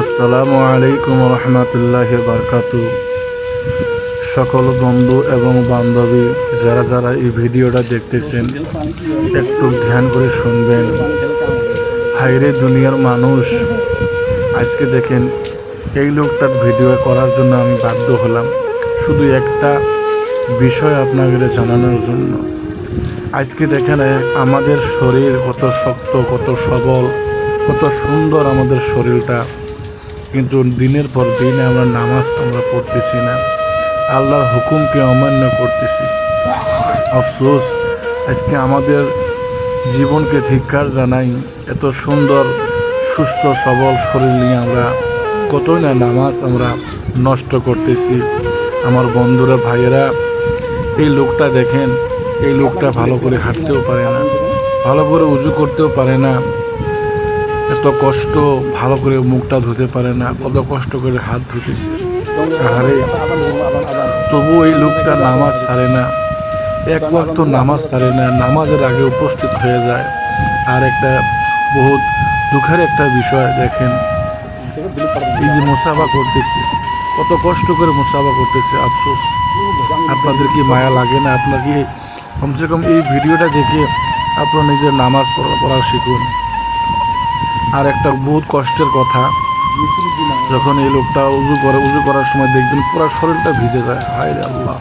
আসসালামু আলাইকুম রহমতুল্লাহ বারকাতু সকল বন্ধু এবং বান্ধবী যারা যারা এই ভিডিওটা দেখতেছেন, একটু ধ্যান করে শুনবেন। হাইরে দুনিয়ার মানুষ, আজকে দেখেন এই লোকটার ভিডিও করার জন্য আমি বাধ্য হলাম। শুধু একটা বিষয় আপনাদের জানানোর জন্য। আজকে দেখেন, আমাদের শরীর কত শক্ত, কত সবল, কত সুন্দর আমাদের শরীরটা। কিন্তু দিনের পর দিন আমরা নামাজ আমরা পড়তেছি না। আল্লাহর হুকুমকে অমান্য করতেছি। আফসোস, আজকে আমাদের জীবনকে ধিক্কার জানাই এত সুন্দর, সুস্থ, সবল শরীর নিয়ে আমরা কতই না নামাজ আমরা নষ্ট করতেছি। আমার বন্ধুরা, ভাইয়েরা, এই লোকটা দেখেন, এই লোকটা ভালো করে হাঁটতেও পারে না, ভালো করে উজু করতেও পারে না, এত কষ্ট ভালো করে মুখটা ধুতে পারে না, কত কষ্ট করে হাত ধুতেছে। আরে তবু এই লোকটা নামাজ ছাড়ে না, এক ওয়াক্ত নামাজ ছাড়ে না, নামাজের আগে উপস্থিত হয়ে যায়। আর একটা বহুত দুঃখের একটা বিষয় দেখেন এই যে মুসাফা করতেছে, কত কষ্ট করে মুসাফা করতেছে, আফসোস। আপনাদের কি মায়া লাগে না? আপনার কি কমসে কম এই ভিডিওটা দেখে আপনার নিজের নামাজ পড়া পড়া শিখুন। আর একটা বহুত কষ্টের কথা, যখন এই লোকটা উজু করে উজু করার সময় দেখবেন পুরো শরীরটা ভিজে যায়। হায় আল্লাহ।